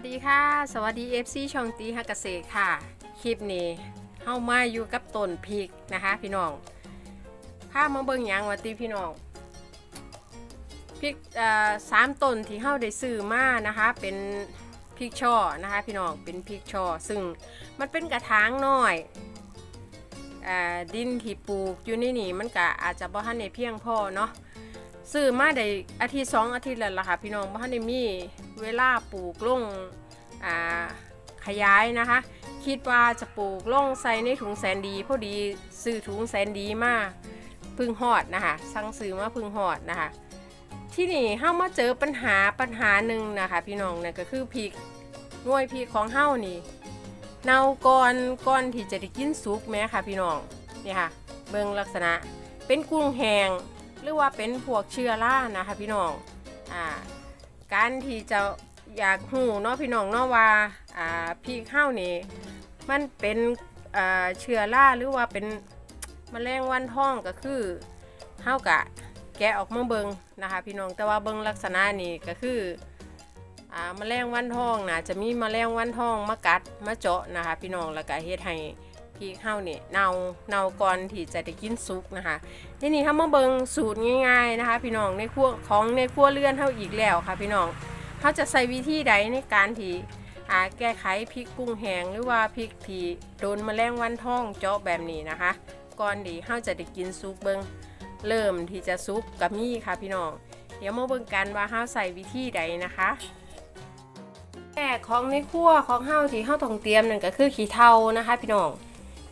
วัสดีค่ะ สวัสดี FC ช่องตีฮักเกษตรค่ะ คลิปนี้เฮามาอยู่กับต้นพริกนะคะ พี่น้องพามาเบิ่งหยังว่าติพี่น้องพริกสามต้นที่เฮาได้ซื้อมานะคะ เป็นพริกช่อนะคะ พี่น้องเป็นพริกช่อซึ่งมันเป็นกระถางน้อยอดินที่ปลูกอยู่ในนี่มันก็อาจจะบ่ทันได้เพียงพอเนาะ ซื้อมาได้อาทิตย์สองอาทิตย์แล้วล่ะค่ะพี่น้องบ่ทันได้มีเวลาปลูกลงอ่าขยายนะคะ คิดว่าจะปลูกลงใส่ในถุงแสนดีพอดีซื้อถุงแสนดีมาพึ่งหอดนะคะสั่งซื้อมาพึ่งหอดนะคะ ที่นี่เฮามาเจอปัญหาปัญหาหนึ่งนะคะพี่น้องเนี่ยก็คือพริกน่วยพริกของเฮานี่เนาก่อนก่อนที่จะได้กินสุกแม้ค่ะพี่น้องนี่ค่ะเบิ่งลักษณะเป็นกุ้งแห้ง รือว่าเป็นพวกเชื้อรานะคะพี่น้องอ่าการที่จะอยากหูเนาะพี่น้องเนาะว่าอ่าพริกข้าวนี่มันเป็นอ่าเชื้อราหรือว่าเป็นมแมลงวันท้องก็คือเฮากะแกะออกมาเบิงนะคะพี่น้องแต่ว่าเบิงลักษณะนี่ก็คืออ่าแมลงวันท้องนะจะมีแมลงวันท้องมากัดมาเจาะนะคะพี่น้องแล้วก็เฮ็ดให้ พริกข้าวนี่ยเนาเนาก่อนที่จะได้กินสุกนะคะทีนี้ถ้ามาเบิงสูตรง่ายๆนะคะ พี่น้องในครัวของในครัวเรือนเท่าอีกแล้วค่ะ พี่น้องเขาจะใส่วิธีใดในการที่แก้ไขพริกกุ้งแห้งหรือว่าพริกที่โดนแมลงวันท้องเจาะแบบนี้นะคะ ก่อนดีเขาจะได้กินซุปเบิงเริ่มที่จะซุปกับมี่ค่ะพี่น้องเดี๋ยวมาเบิ่งกันว่าเขาใส่วิธีใดนะคะแม่ของในครัวของเฮาที่เฮาต้องเตรียมนั่นก็คือขี้เถ้านะคะ พี่น้อง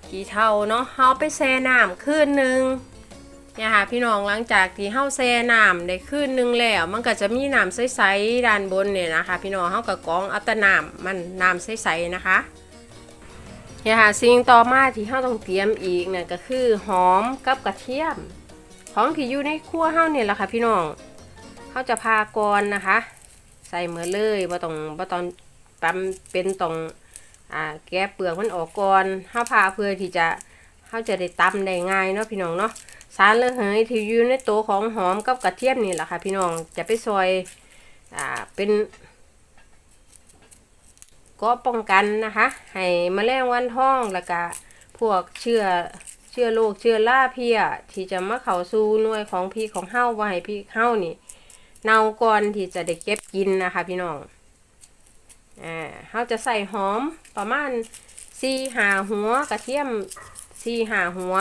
ขี้เถ้าเนาะเฮาไปแช่น้ำคืนหนึ่งเนี่ยค่ะพี่น้องหลังจากที่เฮาแช่น้ำได้คืนหนึ่งแล้วมันก็จะมีน้ำใสๆด้านบนเนี่ยนะคะ พี่น้องเฮาก็กรองเอาแต่น้ำมันน้ำใสๆนะคะเนี่ยค่ะสิ่งต่อมาที่เฮาต้องเตรียมอีกเนี่ยก็คือหอมกับกระเทียม ของที่อยู่ในครัวเฮาเนี่ยแหละค่ะพี่น้องเฮาจะพากรนะคะ ใส่เหมือเลยบ่ต้องบ่ต้องตำเป็นต้อง อ่าแกะเปลือกมันออกก่อนห้าพาเพื่อที่จะเขาจะได้ตำได้ง่ายเนาะพี่น้องเนาะสารระเหยที่อยู่ในตัวของหอมกับกระเทียมนี่แหละค่ะ พี่น้องจะไปซอยอ่าเป็นก็ป้องกันนะคะ ให้แมลงวันท้องแล้วก็พวกเชื้อเชื้อโรคเชื้อราเพียที่จะมาเข้าสู่หน่วยของพี่ของเฮาว่าให้พี่เฮานี่เน่าก่อนที่จะได้เก็บกินนะคะ พี่น้อง อ่าเราจะใส่หอมประมาณสี่หาหัวกระเทียมสี่หาหัว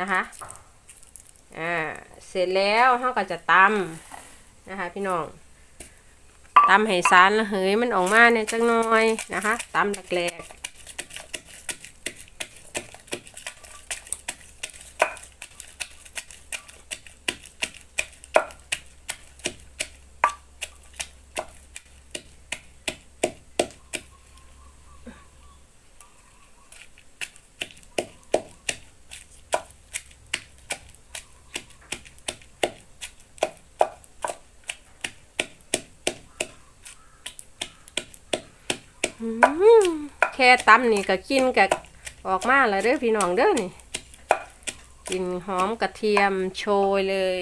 นะคะอ่าเสร็จแล้วเราก็จะตำนะคะ พี่น้องตำให้สารละเหยมันออกมาเนี่ยจังน้อยนะคะตำแหลก แค่ตำนี่ก็กินกับออกมาแล้วเด้อพี่น้องเด้อนี่กลินหอมกระเทียมโชยเลย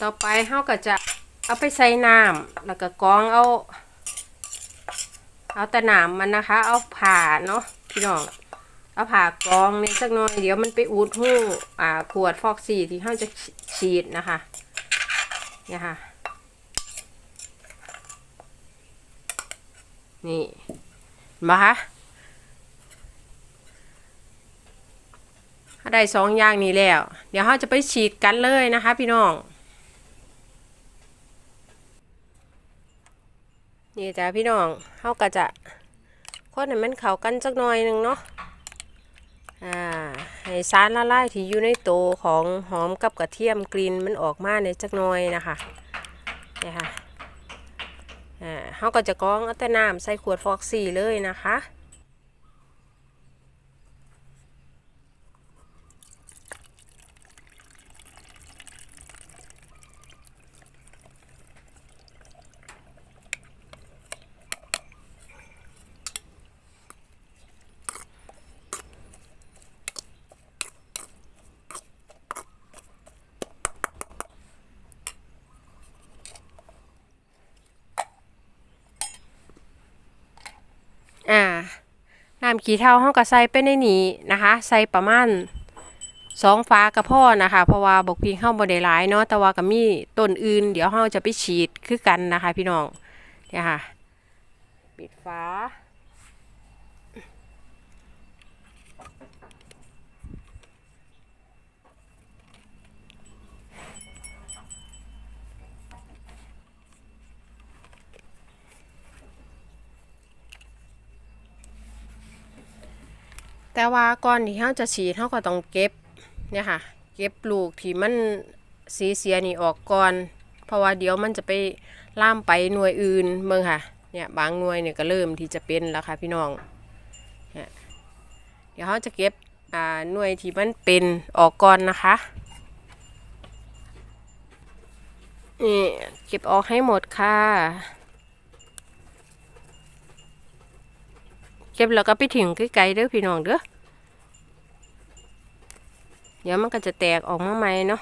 ต่อไปเขาก็จะเอาไปใส่น้ำแล้วก็กองเอา เอาแต่น้ำมันนะคะ เอาผ่าเนาะพี่น้อง เอาผ่ากรองนี่สักหน่อย เดี๋ยวมันไปอุดหูอ่าขวดฟอกสีที่เขาจะฉีดนะคะเนี่ยค่ะ นี่มาคะถ้าได้สองอย่างนี้แล้ว เดี๋ยวเขาจะไปฉีดกันเลยนะคะ พี่น้องนี่จ้ะพี่น้องเขาก็จะคนให้มันเข้ากันสักหน่อยหนึ่งเนาะ อ่าให้สารละลายที่อยู่ในโตของหอมกับกระเทียมกลิ่นมันออกมาในจักหน่อยนะคะนี่ค่ะอ่าเขาก็จะกรองอัตน้ำใส่ขวดฟอกซี่เลยนะคะ อ่าน้ำขี้เท้าห้องก็ใส่ไปในนี้นะคะ ใส่ประมาณสองฟ้ากระพ่อนะคะ เพราะว่าบกพริกเข้าบ่ได้หลายเนาะแต่ว่าก็มีต้นอื่น เดี๋ยวเฮาจะไปฉีดคือกันนะคะ พี่น้องเนี่ยค่ะ ปิดฟ้า แต่ว่าก่อนที่เราจะฉีดเราก็ต้องเก็บเนี่ยค่ะ เก็บลูกที่มันสีเสียนี่ออกก่อน เพราะว่าเดี๋ยวมันจะไปล่ามไปหน่วยอื่นเมืองค่ะเนี่ยบางหน่วยเนี่ยก็เริ่มที่จะเป็นแล้วค่ะพี่น้องเนี่ยเดี๋ยวเขาจะเก็บอ่าหน่วยที่มันเป็นออกก่อนนะคะนี่เก็บออกให้หมดค่ะ เก็บแล้วก็ไปถึงไกลๆเด้อพี่น้องเด้อเดี๋ยวมันก็จะแตกออกมาใหม่เนาะ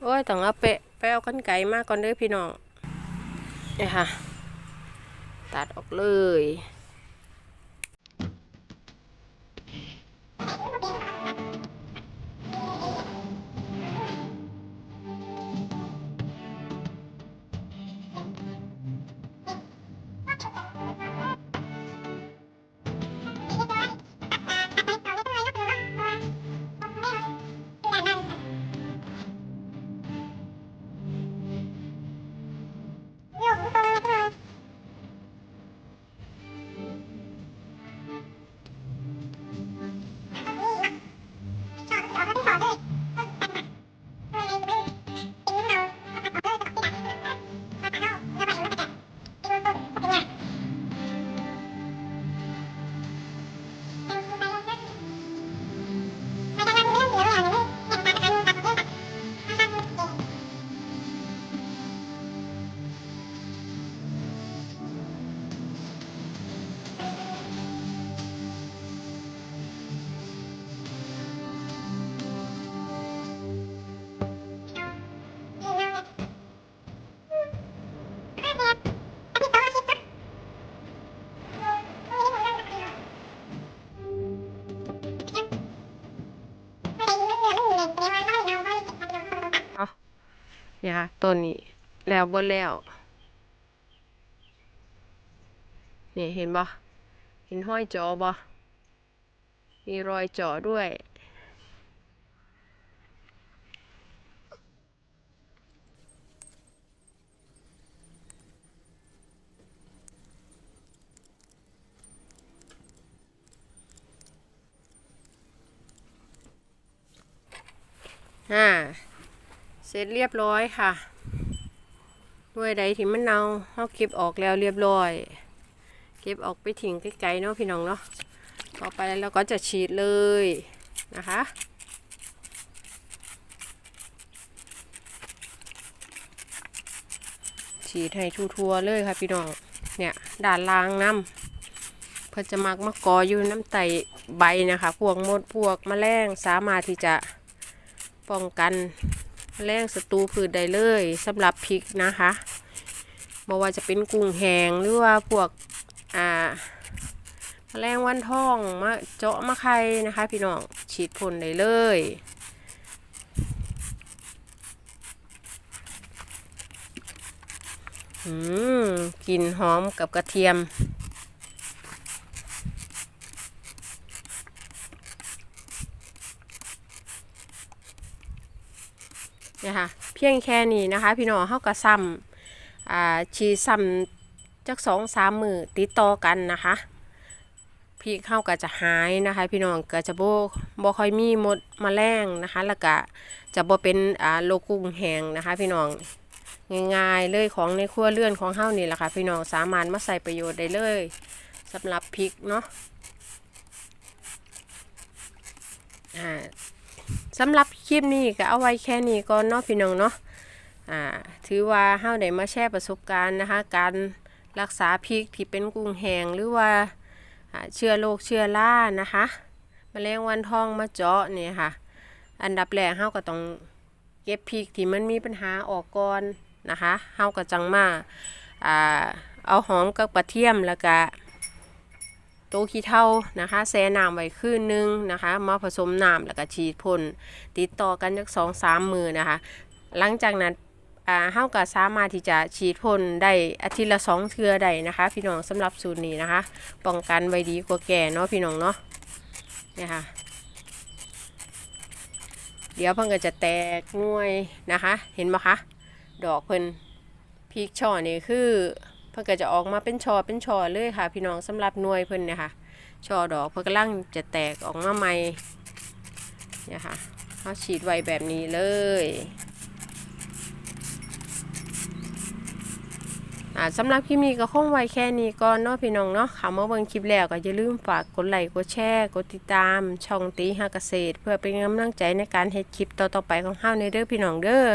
โอ้ยต้องเอาไปไปเอากันไกลมากก่อนเด้อพี่น้องเนี่ยค่ะ ตัดออกเลย ยค่ะต้นนี้แล้วบนแล้วนี่เห็นบ่เห็นห้อยจอบ่มีรอยจาะด้วย อ่า ร็จเรียบร้อยค่ะ ด้วยใดที่มันเนาเราเก็บออกแล้วเรียบร้อย เก็บออกไปทิ้งไกลๆเนาะพี่น้องเนาะ ต่อไปเราก็จะฉีดเลยนะคะฉีดให้ทั่วๆเลยค่ะพี่น้อง เนี่ยด่านล่างน้ำเพื่อจะมักมะกออยู่น้ำไตใบนะคะ พวกมดพวกแมลงสามารถที่จะป้องกัน แมลงศัตรูพืชได้เลยสำหรับพริกนะคะบอกว่าจะเป็นกุ้งแหงหรือว่าพวกอ่าแมลงวันทองมาเจาะมาไข่นะคะ พี่น้องฉีดพ่นได้เลยอืมกลิ่นหอมกับกระเทียม เพียงแค่นี้นะคะ พี่น้องเขาก็ซ้ำอ่าฉีซ้ำจักสองสามมือติดต่อกันนะคะพริกเข้าก็จะหายนะคะ พี่น้องก็จะโบบค่อยมีมดมแมลงนะคะ แล้วก็จะโบเป็นอ่าโรคกุ้งแหงนะคะ พี่น้องง่ายๆเลยของในครัวเรือนของเฮานี่แหละค่ะพี่น้องสามารถมาใส่ประโยชน์ได้เลยสำหรับพริกเนาะอ่า สำหรับคลิปนี้ก็เอาไว้แค่นี้ก่อนเนาะพี่น้องเนาะอ่าถือว่าเฮาได้มาแชร์ประสบการณ์นะคะ การรักษาพริกที่เป็นกุ้งแหงหรือว่าเชื้อโรคเชื้อรานะคะมแมลงวันทองมาเจาะเนี่ยค่ะ อันดับแรกเราก็ต้องเก็บพริกที่มันมีปัญหาออกก่อนนะคะเฮาก็จังมาอ่าเอาหอมกับกระเทียมแล้วก็ โตะขี้เถ้านะคะแช่น้ำไว้คืนนึงนะคะมาผสมน้ำแล้วก็ฉีดพ่นติดต่อกันจักสองสามมือนะคะ หลังจากนั้นอ่าเฮาก็สามารถที่จะฉีดพ่นได้อาทิตย์ละสองเทื่อได้นะคะ พี่น้องสำหรับสูตรนี้นะคะ ป้องกันไว้ดีกว่าแก่เนาะพี่น้องเนาะเนี่ยค่ะเดี๋ยวเพิ่นก็จะแตกหน่วยนะคะ เห็นไหมคะ ดอกเพิ่นพริกช่อนี่คือ พิ่นก็จะออกมาเป็นช่อเป็นช่อเลยค่ะ พี่น้องสำหรับหน่วยเพิ่นเนี่ยค่ะช่อดอกเพิ่นกำลังจะแตกออกมาใหม่เนี่ยค่ะเขาฉีดไว้แบบนี้เลย อ่าสำหรับคลิปนี้ก็คงไว้แค่นี้ก่อนเนาะพี่น้องเนาะค่ะเมื่อเบิ่งคลิปแล้วก็อย่าลืมฝากกดไลค์กดแชร์กดติดตามช่องตีหาเกษตร เพื่อเป็นกำลังใจในการเฮ็ดคลิปต่อๆไปของเฮาในเด้อพี่น้องเด้อ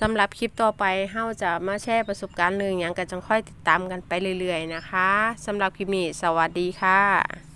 สำหรับคลิปต่อไปเฮาจะมาแชร์ประสบการณ์เรื่องอย่างกันจังค่อยติดตามกันไปเรื่อยๆนะคะสำหรับคลิปนี้สวัสดีค่ะ